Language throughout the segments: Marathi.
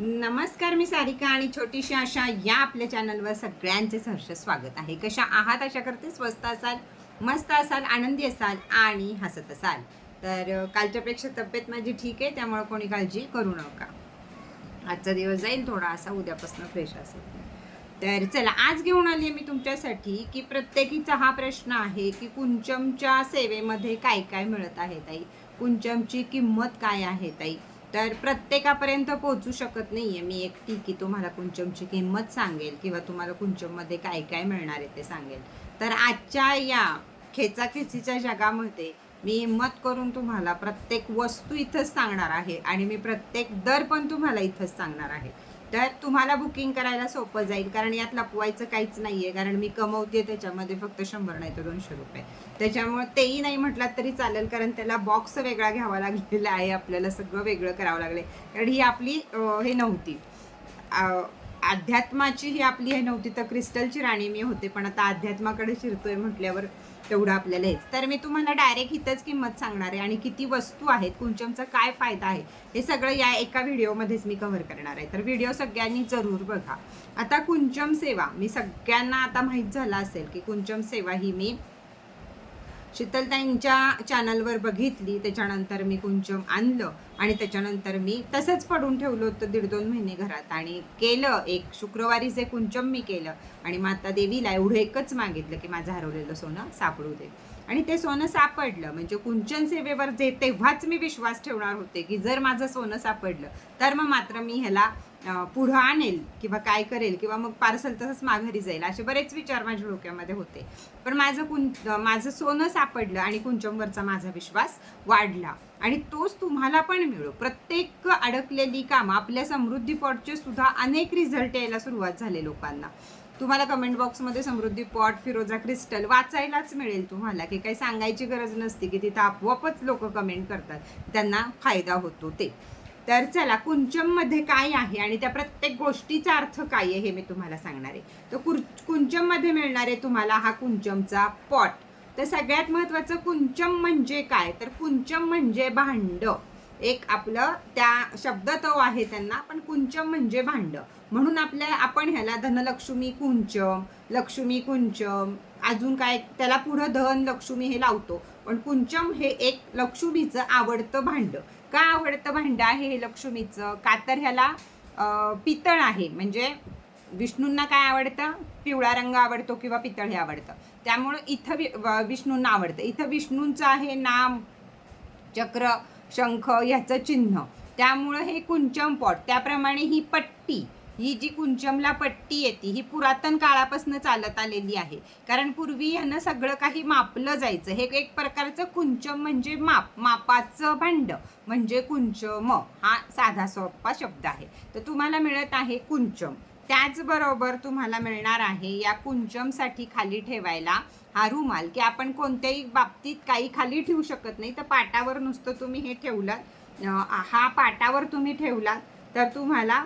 नमस्कार मी सारिका आणि छोटीशी आशा या आपल्या चॅनलवर सगळ्यांचे सहर्ष स्वागत आहे. कशा आहात? अशा करते स्वस्त असाल मस्त असाल आनंदी असाल आणि हसत असाल. तर कालच्यापेक्षा तब्येत माझी ठीक आहे त्यामुळे कोणी काळजी करू नका. आजचा दिवस जाईल थोडा असा उद्यापासून फ्रेश असेल. तर चला आज घेऊन आली मी तुमच्यासाठी की प्रत्येकीचा हा प्रश्न आहे की कुंचमच्या सेवेमध्ये काय काय मिळत आहे ताई? कुंचमची किंमत काय आहे ताई? तर प्रत्येकापर्यंत पोहोचू शकत नाही आहे मी एकटी की तुम्हाला कुंचमची किंमत सांगेल किंवा तुम्हाला कुंचममध्ये काय काय मिळणार आहे ते सांगेल. तर आजच्या या खेचाखेचीच्या जगामध्ये मी हिंमत करून तुम्हाला प्रत्येक वस्तू इथंच सांगणार आहे आणि मी प्रत्येक दर पण तुम्हाला इथंच सांगणार आहे. तर तुम्हाला बुकिंग करायला सोपं जाईल. कारण यात लपवायचं काहीच नाही आहे कारण मी कमवते त्याच्यामध्ये फक्त शंभर नाही तर दोनशे रुपये. त्याच्यामुळे तेही नाही म्हटलात तरी चालेल. कारण त्याला बॉक्स वेगळा घ्यावा लागलेला आहे. आपल्याला सगळं वेगळं करावं लागले कारण ही आपली हे नव्हती. अध्यात्माची ही आपली हे नव्हती तर क्रिस्टलची राणी मी होते पण आता अध्यात्माकडे शिरतोय म्हटल्यावर तेवढं आपल्याला हेच. तर मी तुम्हाला डायरेक्ट इथंच किंमत सांगणार आहे आणि किती वस्तू आहेत कुंचमचा काय फायदा आहे हे सगळं या एका व्हिडिओमध्येच मी कव्हर करणार आहे. तर व्हिडिओ सगळ्यांनी जरूर बघा. आता कुंचम सेवा मी सगळ्यांना आता माहीत झालं असेल की कुंचम सेवा ही मी शीतलताईंच्या चॅनलवर बघितली त्याच्यानंतर मी कुंचम आणलं आणि त्याच्यानंतर मी तसंच पडून ठेवलं होतं दीड दोन महिने घरात आणि केलं एक शुक्रवारी जे कुंचम मी केलं आणि माता देवीला एवढं एकच मागितलं की माझं हरवलेलं सोनं सापडू दे. आणि ते सोनं सापडलं म्हणजे कुंचन सेवेवर जे तेव्हाच मी विश्वास ठेवणार होते की जर माझं सोनं सापडलं तर मग मात्र मी ह्याला पुढं आणेल किंवा काय करेल किंवा मग पार्सल तसंच माघारी जाईल असे बरेच विचार माझ्या डोक्यामध्ये होते. पण माझं कुं माझं सोनं सापडलं आणि कुंचमवरचा माझा विश्वास वाढला. आणि तोच तुम्हाला पण मिळो. प्रत्येक अडकलेली कामं आपल्या समृद्धी पॉटचे सुद्धा अनेक रिझल्ट यायला सुरुवात झाले लोकांना. तुम्हाला कमेंट बॉक्समध्ये समृद्धी पॉट फिरोजा क्रिस्टल वाचायलाच मिळेल तुम्हाला. की काही सांगायची गरज नसते की तिथं आपोआपच लोक कमेंट करतात. त्यांना फायदा होतो ते. तर चला कुंचममध्ये काय आहे आणि त्या प्रत्येक गोष्टीचा अर्थ काय आहे हे मी तुम्हाला सांगणार आहे. तर कुर कुंचममध्ये मिळणार आहे तुम्हाला हा कुंचमचा पॉट. तर सगळ्यात महत्त्वाचं कुंचम म्हणजे काय? तर कुंचम म्हणजे भांड. एक आपलं त्या शब्द तो आहे त्यांना पण कुंचम म्हणजे भांड. म्हणून आपल्या आपण ह्याला धनलक्ष्मी कुंचम लक्ष्मी कुंचम अजून काय त्याला पुढं धन लक्ष्मी हे लावतो. पण कुंचम हे एक लक्ष्मीचं आवडतं भांड. का आवडतं भांडं आहे हे लक्ष्मीचं. का तर ह्याला पितळ आहे. म्हणजे विष्णूंना काय आवडतं? पिवळा रंग आवडतो किंवा पितळ हे आवडतं. त्यामुळं इथं वि- विष्णूंना आवडतं. इथं विष्णूंचं आहे नाम चक्र शंख ह्याचं चिन्ह. त्यामुळं हे कुंचम पॉट. त्याप्रमाणे ही पट्टी. ही जी कुंचमला पट्टी येते ही पुरातन काळापासून चालत आलेली आहे. कारण पूर्वी ह्यानं सगळं काही मापलं जायचं. हे एक प्रकारचं कुंचम म्हणजे माप मापाचं भांड म्हणजे कुंचम. हा साधा सोपा शब्द आहे. तर तुम्हाला मिळत आहे कुंचम. त्याचबरोबर तुम्हाला मिळणार आहे या कुंचमसाठी खाली ठेवायला हा रुमाल की आपण कोणत्याही बाबतीत काही खाली ठेवू शकत नाही. तर पाटावर नुसतं तुम्ही हे ठेवलं हा पाटावर तुम्ही ठेवलात तर तुम्हाला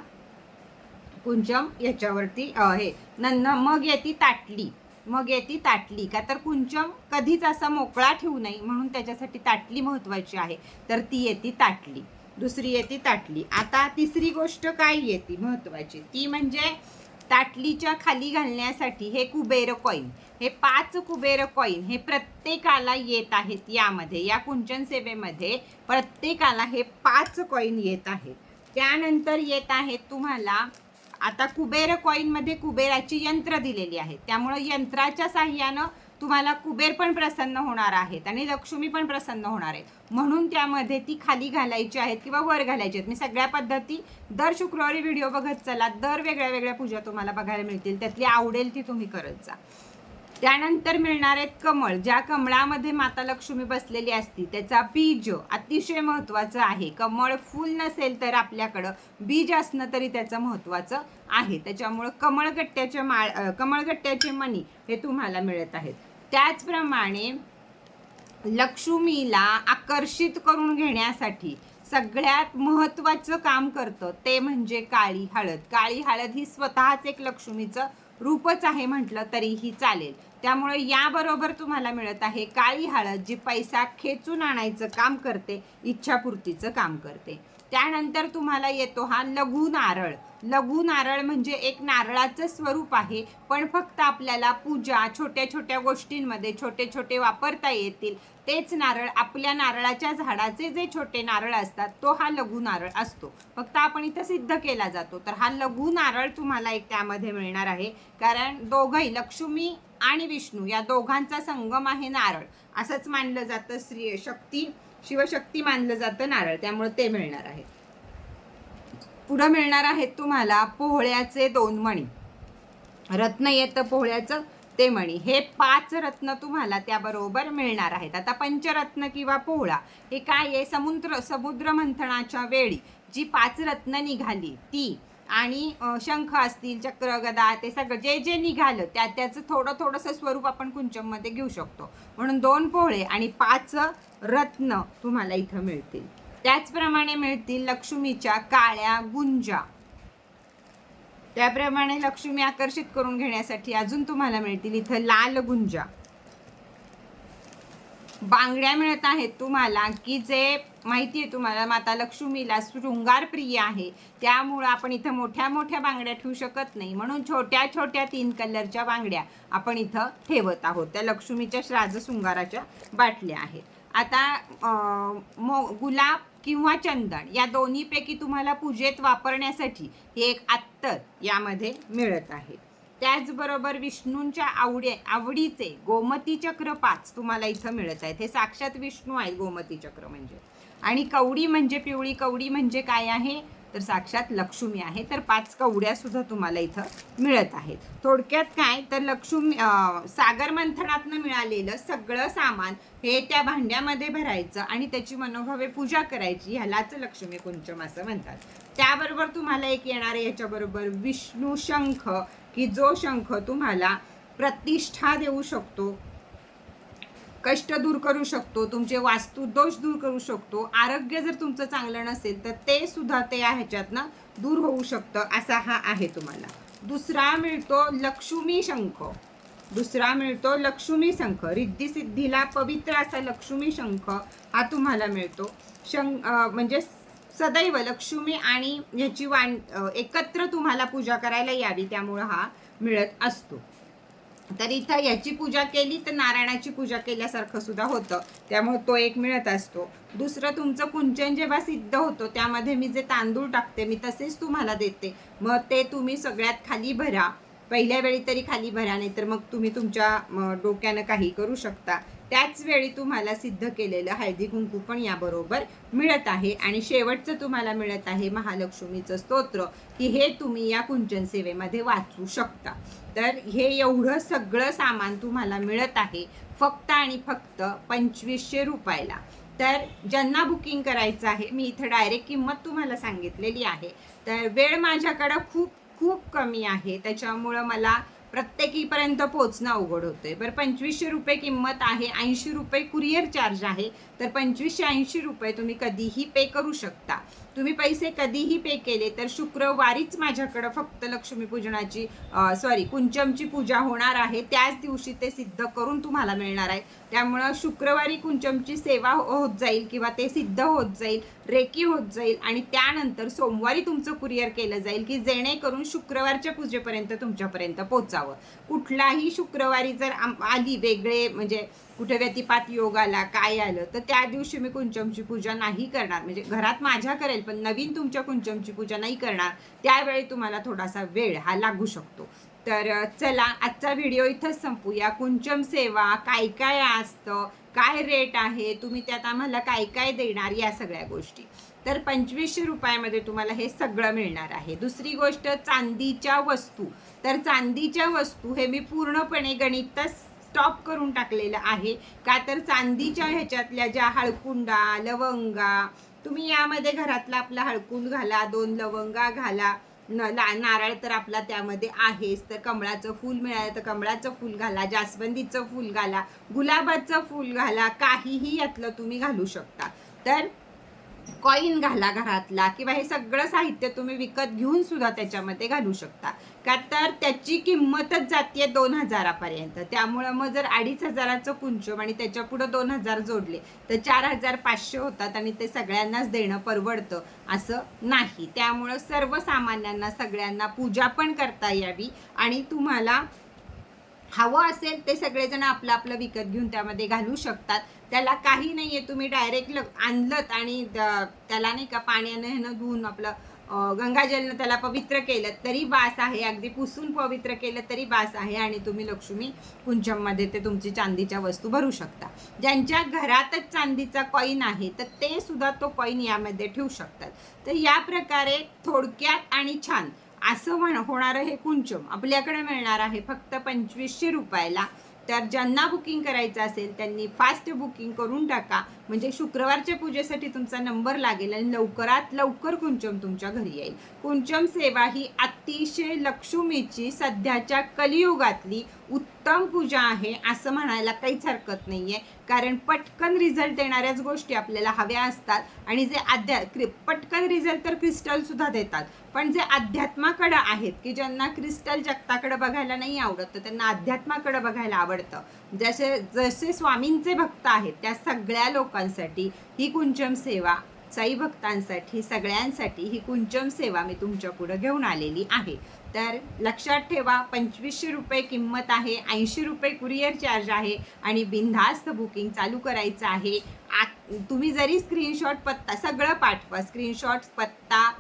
कुंचम याच्यावरती हे न मग येते ताटली. मग येते ताटली. का तर कुंचम कधीच असा मोकळा ठेवू नये म्हणून त्याच्यासाठी ताटली महत्त्वाची आहे. तर ती येते ताटली. दुसरी येते ताटली. आता तिसरी गोष्ट काय येते महत्त्वाची? ती म्हणजे ताटलीच्या खाली घालण्यासाठी हे कुबेर कॉईन हे पाच कुबेर कॉईन हे प्रत्येकाला येत आहेत यामध्ये. या कुंचन सेवेमध्ये प्रत्येकाला हे पाच कॉईन येत आहेत. त्यानंतर येत आहेत तुम्हाला आता कुबेर कॉईनमध्ये कुबेराची यंत्र दिलेली आहेत त्यामुळं यंत्राच्या साह्यानं तुम्हाला कुबेर पण प्रसन्न होणार आहेत आणि लक्ष्मी पण प्रसन्न होणार आहेत. म्हणून त्यामध्ये ती खाली घालायची आहेत किंवा वर घालायची आहेत. मी सगळ्या पद्धती दर शुक्रवारी व्हिडिओ बघत चला. दर वेगळ्या वेगळ्या पूजा तुम्हाला बघायला मिळतील. त्यातली आवडेल ती तुम्ही करत जा. त्यानंतर मिळणार आहेत कमळ. ज्या कमळामध्ये माता लक्ष्मी बसलेली असती त्याचा बीज अतिशय महत्त्वाचं आहे. कमळ फुल नसेल तर आपल्याकडं बीज असणं तरी त्याचं महत्त्वाचं आहे. त्याच्यामुळं कमळगट्ट्याचे माळ कमळगट्ट्याचे मणी हे तुम्हाला मिळत आहेत. त्याचप्रमाणे लक्ष्मीला आकर्षित करून घेण्यासाठी सगळ्यात महत्त्वाचं काम करतं ते म्हणजे काळी हळद. काळी हळद ही स्वतःच एक लक्ष्मीचं रूपच आहे म्हटलं तरीही चालेल. त्यामुळे याबरोबर तुम्हाला मिळत आहे काळी हळद जी पैसा खेचून आणायचं काम करते इच्छापूर्तीचं काम करते. त्यानंतर तुम्हाला येतो हा लघु नारळ. लघु नारळ म्हणजे एक नारळाचं स्वरूप आहे पण फक्त आपल्याला पूजा छोट्या छोट्या गोष्टींमध्ये छोटे छोटे वापरता येतील. तेच नारळ आपल्या नारळाच्या झाडाचे जे छोटे नारळ असतात तो हा लघु नारळ असतो. फक्त आपण इथं सिद्ध केला जातो. तर हा लघु नारळ तुम्हाला एक त्यामध्ये मिळणार आहे. कारण दोघंही लक्ष्मी आणि विष्णू या दोघांचा संगम आहे नारळ. असंच मानलं जातं. श्री शक्ती शिवशक्ती मानलं जातं नारळ त्यामुळे ते मिळणार आहे. पुढं मिळणार आहेत तुम्हाला पोहळ्याचे दोन मणी. रत्न येतं पोहळ्याचं ते मणी. हे पाच रत्न तुम्हाला त्याबरोबर मिळणार आहेत. आता पंचरत्न किंवा पोहळा हे काय आहे? समुद्र समुद्र मंथनाच्या वेळी जी पाच रत्न निघाली ती आणि शंख असतील चक्रगदा ते सगळं जे जे निघालं त्या त्याचं थोडं थोडंसं स्वरूप आपण कुंचममध्ये घेऊ शकतो. म्हणून दोन पोहळे आणि पाच रत्न तुम्हाला इथं मिळतील. त्याचप्रमाणे मिळतील लक्ष्मीच्या काळ्या गुंजा. त्याप्रमाणे लक्ष्मी आकर्षित करून घेण्यासाठी अजून तुम्हाला मिळतील इथं लाल गुंजा. बांगड्या मिळत आहेत तुम्हाला की जे माहिती आहे तुम्हाला माता लक्ष्मीला शृंगार प्रिय आहे. त्यामुळं आपण इथं मोठ्या मोठ्या बांगड्या ठेवू शकत नाही. म्हणून छोट्या छोट्या तीन कलरच्या बांगड्या आपण इथं ठेवत आहोत. त्या लक्ष्मीच्या श्राद्ध शृंगाराच्या बाटल्या आहेत. आता मो गुलाब किंवा चंदन या दोन्हीपैकी तुम्हाला पूजेत वापरण्यासाठी हे एक अत्तर यामध्ये मिळत आहे. त्याचबरोबर विष्णूंच्या आवडे आवडीचे गोमती चक्र पाच तुम्हाला इथं मिळत आहेत. हे साक्षात विष्णू आहेत गोमती चक्र म्हणजे. आणि कवडी म्हणजे पिवळी कवडी म्हणजे काय आहे? तर साक्षात लक्ष्मी आहे. तर पाच कवड्या सुद्धा तुम्हाला इथं मिळत आहेत. थोडक्यात काय? तर लक्ष्मी सागर मंथनातनं मिळालेलं सगळं सामान हे त्या भांड्यामध्ये भरायचं आणि त्याची मनोभावे पूजा करायची ह्यालाच लक्ष्मी कुंचम असं म्हणतात. त्याबरोबर तुम्हाला एक येणार आहे याच्याबरोबर विष्णू शंख की जो शंख तुम्हाला प्रतिष्ठा देऊ शकतो. कष्ट दूर करू शकतो तुमचे वास्तू दोष दूर करू शकतो आरोग्य जर तुमचं चांगलं नसेल तर ते सुद्धा ते ह्याच्यातनं दूर होऊ शकतं असा हा आहे तुम्हाला. दुसरा मिळतो लक्ष्मी शंख. दुसरा मिळतो लक्ष्मी शंख. रिद्धिसिद्धीला पवित्र असा लक्ष्मी शंख हा तुम्हाला मिळतो. शंख म्हणजे सदैव लक्ष्मी आणि ह्याची वाण एकत्र तुम्हाला पूजा करायला यावी त्यामुळं हा मिळत असतो. तर इथं याची पूजा केली तर नारायणाची पूजा केल्यासारखं सुद्धा होतं. त्यामुळे तो एक मिळत असतो. दुसरं तुमचं कुंचन जेव्हा सिद्ध होतो त्यामध्ये मी जे तांदूळ टाकते मी तसेच तुम्हाला देते. मग ते तुम्ही सगळ्यात खाली भरा. पहिल्या वेळी तरी खाली भरा नाही तर मग तुम्ही तुमच्या डोक्यानं काही करू शकता. त्याच वेळी तुम्हाला सिद्ध केलेलं हळदी कुंकू पण याबरोबर मिळत आहे. आणि शेवटचं तुम्हाला मिळत आहे महालक्ष्मीचं स्तोत्र की हे तुम्ही या कुंचन सेवेमध्ये वाचू शकता. तर हे एवढं सगळं सामान तुम्हाला मिळत आहे फक्त आणि फक्त पंचवीसशे रुपयाला. तर ज्यांना बुकिंग करायचं आहे मी इथं डायरेक्ट किंमत तुम्हाला सांगितलेली आहे. तर वेळ माझ्याकडं खूप खूप कमी आहे. त्याच्यामुळं मला प्रत्येकीपर्यंत पोचणं अवघड होतंय. बरं पंचवीसशे रुपये किंमत आहे ऐंशी रुपये कुरिअर चार्ज आहे. तर पंचवीसशे ऐंशी रुपये तुम्ही कधीही पे करू शकता. तुम्ही पैसे कधीही पे केले तर शुक्रवारीच माझ्याकडं फक्त लक्ष्मीपूजनाची सॉरी कुंचमची पूजा होणार आहे. त्याच दिवशी ते सिद्ध करून तुम्हाला मिळणार आहे. त्यामुळं शुक्रवारी कुंचमची सेवा हो- होत जाईल किंवा ते सिद्ध होत जाईल रेकी होत जाईल आणि त्यानंतर सोमवारी तुमचं कुरिअर केलं जाईल की जेणेकरून शुक्रवारच्या पूजेपर्यंत तुमच्यापर्यंत पोचावं कुठलाही शुक्रवारी जर आली वेगळे म्हणजे कुठे व्यतिपात योग आला काय आलं तर त्या दिवशी मी कुंचमची पूजा नाही करणार. म्हणजे घरात माझ्या करेल पण नवीन तुमच्या कुंचमची पूजा नाही करणार त्यावेळी तुम्हाला थोडासा वेळ हा लागू शकतो. तर चला आजचा व्हिडिओ इथंच संपूया. कुंचम सेवा काय काय असतं काय रेट आहे तुम्ही त्यात आम्हाला काय काय देणार या सगळ्या गोष्टी. तर पंचवीसशे रुपयामध्ये तुम्हाला हे सगळं मिळणार आहे. दुसरी गोष्ट चांदीच्या वस्तू. तर चांदीच्या वस्तू हे मी पूर्णपणे गणित स्टॉप करून टाकलेलं आहे. का तर चांदीच्या ह्याच्यातल्या ज्या हळकुंडा लवंगा तुम्ही यामध्ये घरातला आपला हळकुंड घाला दोन लवंगा घाला. न ला नारळ तर आपला त्यामध्ये आहेच. तर कमळाचं फूल मिळालं तर कमळाचं फूल घाला जास्वंदीचं फूल घाला गुलाबाचं फूल घाला काहीही यातलं तुम्ही घालू शकता. तर कॉईन घाला घरातला किंवा हे सगळं साहित्य तुम्ही विकत घेऊन सुद्धा त्याच्यामध्ये घालू शकता. का तर त्याची किंमतच जाते दोन हजारापर्यंत. त्यामुळं मग जर अडीच हजाराचं कुंचम आणि त्याच्या पुढं दोन हजार जोडले तर चार हजार पाचशे होतात आणि ते सगळ्यांनाच देणं परवडतं असं नाही. त्यामुळं सर्वसामान्यांना सगळ्यांना पूजा पण करता यावी आणि तुम्हाला हवं असेल ते सगळेजण आपलं आपलं विकत घेऊन त्यामध्ये घालू शकतात. त्याला काही नाही आहे तुम्ही डायरेक्ट आणलत आणि त्याला नाही का पाण्यानं ह्यानं धुवून आपलं गंगाजलनं त्याला पवित्र केलं तरी बास आहे. अगदी पुसून पवित्र केलं तरी बास आहे आणि तुम्ही लक्ष्मी कुंचममध्ये ते तुमची चांदीच्या वस्तू भरू शकता. ज्यांच्या घरातच चांदीचा कॉईन आहे तर ते सुद्धा तो कॉईन यामध्ये ठेवू शकतात. तर या प्रकारे थोडक्यात आणि छान असं म्हण होणारं हे कुंचम. आपल्याकडे मिळणार आहे फक्त पंचवीसशे रुपयाला. तर ज्यांना बुकिंग करायचं असेल त्यांनी फास्ट बुकिंग करून टाका. म्हणजे शुक्रवारच्या पूजेसाठी तुमचा नंबर लागेल आणि लवकरात लवकर कुंचम तुमच्या घरी येईल. कुंचम सेवा ही अतिशय लक्ष्मीची सध्याच्या कलियुगातली उत्तम पूजा आहे असं म्हणायला काहीच हरकत नाही आहे कारण पटकन रिझल्ट देणाऱ्याच गोष्टी आपल्याला हव्या असतात आणि जे अध्या क्रि पटकन रिझल्ट तर क्रिस्टल सुद्धा देतात. पण जे अध्यात्माकडं आहेत की ज्यांना क्रिस्टल जगताकडं बघायला नाही आवडत तर त्यांना अध्यात्माकडं बघायला आवडतं. जसे जसे स्वामींचे भक्त आहेत त्या सगळ्या लोकांसाठी ही कुंचम सेवा साई भक्तांसाठी सगळ्यांसाठी ही कुंचम सेवा मी तुमच्या पुढं घेऊन आलेली आहे. तर लक्षात ठेवा पंचवीसशे रुपये किंमत आहे ऐंशी रुपये कुरिअर चार्ज आहे आणि बिनधास्त बुकिंग चालू करायचं आहे. आ तुम्ही जरी स्क्रीनशॉट पत्ता सगळं पाठवा. स्क्रीनशॉट पत्ता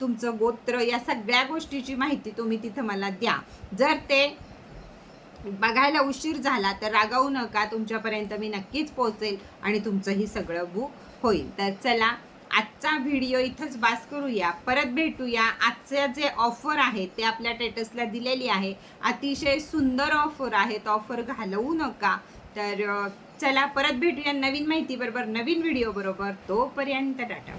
तुमचं गोत्र या सगळ्या गोष्टीची माहिती तुम्ही तिथं मला द्या. जर ते बघायला उशीर झाला तर रागावू नका. तुमच्यापर्यंत मी नक्कीच पोहोचेल आणि तुमचंही सगळं बुक होईल. तर चला आजचा व्हिडिओ इथंच बास करूया. परत भेटूया. आजचे जे ऑफर आहे ते आपल्या टेटसला दिलेली आहे. अतिशय सुंदर ऑफर आहेत. ऑफर घालवू नका. तर चला परत भेटूया नवीन माहिती बरोबर नवीन व्हिडिओ बरोबर. तोपर्यंत टाटा